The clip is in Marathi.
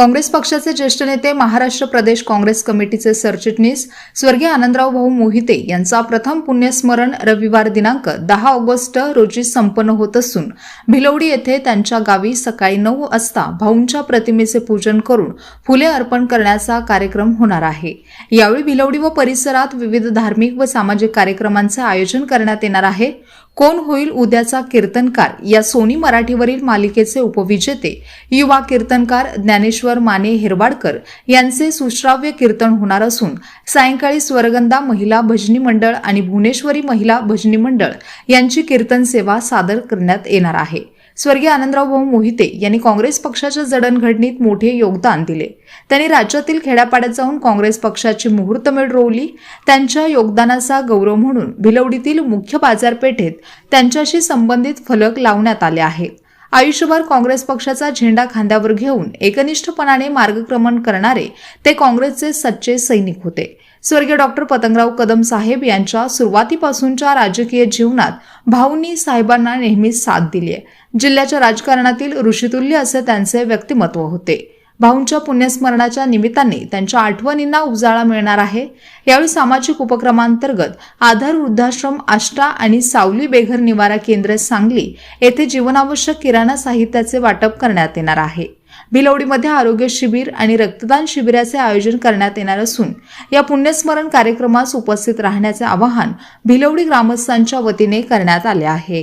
काँग्रेस पक्षाचे ज्येष्ठ नेते महाराष्ट्र प्रदेश काँग्रेस कमिटीचे सरचिटणीस स्वर्गीय आनंदराव भाऊ मोहिते यांचा प्रथम पुण्यस्मरण रविवार दिनांक दहा ऑगस्ट रोजी संपन्न होत असून भिलवडी येथे त्यांच्या गावी सकाळी नऊ वाजता भाऊंच्या प्रतिमेचे पूजन करून फुले अर्पण करण्याचा कार्यक्रम होणार आहे. यावेळी भिलवडी व परिसरात विविध धार्मिक व सामाजिक कार्यक्रमांचे आयोजन करण्यात येणार आहे. कोण होईल उद्याचा कीर्तनकार? या सोनी मराठीवरील मालिकेचे उपविजेते युवा कीर्तनकार ज्ञानेश्वर माने हिरवाडकर यांचे सुश्राव्य कीर्तन होणार असून सायंकाळी स्वरगंधा महिला भजनी मंडळ आणि भुवनेश्वरी महिला भजनी मंडळ यांची कीर्तन सेवा सादर करण्यात येणार आहे. स्वर्गीय आनंदराव भाऊ मोहिते यांनी काँग्रेस पक्षाच्या जडणघडणीत मोठे योगदान दिले. त्यांनी राज्यातील खेड्यापाड्यात जाऊन काँग्रेस पक्षाची मुहूर्तमेढ रोवली. त्यांच्या योगदानाचा गौरव म्हणून भिलवडीतील मुख्य बाजारपेठेत त्यांच्याशी संबंधित फलक लावण्यात आले आहेत. आयुष्यभर काँग्रेस पक्षाचा झेंडा खांद्यावर घेऊन एकनिष्ठपणाने मार्गक्रमण करणारे ते काँग्रेसचे सच्चे सैनिक होते. स्वर्गीय डॉक्टर पतंगराव कदम साहेब यांच्या सुरुवातीपासूनच्या राजकीय जीवनात भाऊंनी साहेबांना नेहमीच साथ दिली आहे जिल्ह्याच्या राजकारणातील ऋषितुल्य असे त्यांचे व्यक्तिमत्व होते. भाऊंच्या पुण्यस्मरणाच्या निमित्ताने त्यांच्या आठवणींना उजाळा मिळणार आहे. यावेळी सामाजिक उपक्रमांतर्गत आधार वृद्धाश्रम आष्टा आणि सावली बेघर निवारा केंद्र सांगली येथे जीवनावश्यक किराणा साहित्याचे वाटप करण्यात येणार आहे. भिलवडीमध्ये आरोग्य शिबिर आणि रक्तदान शिबिराचे आयोजन करण्यात येणार असून या पुण्यस्मरण कार्यक्रमास उपस्थित राहण्याचे आवाहन भिलवडी ग्रामस्थांच्या वतीने करण्यात आले आहे.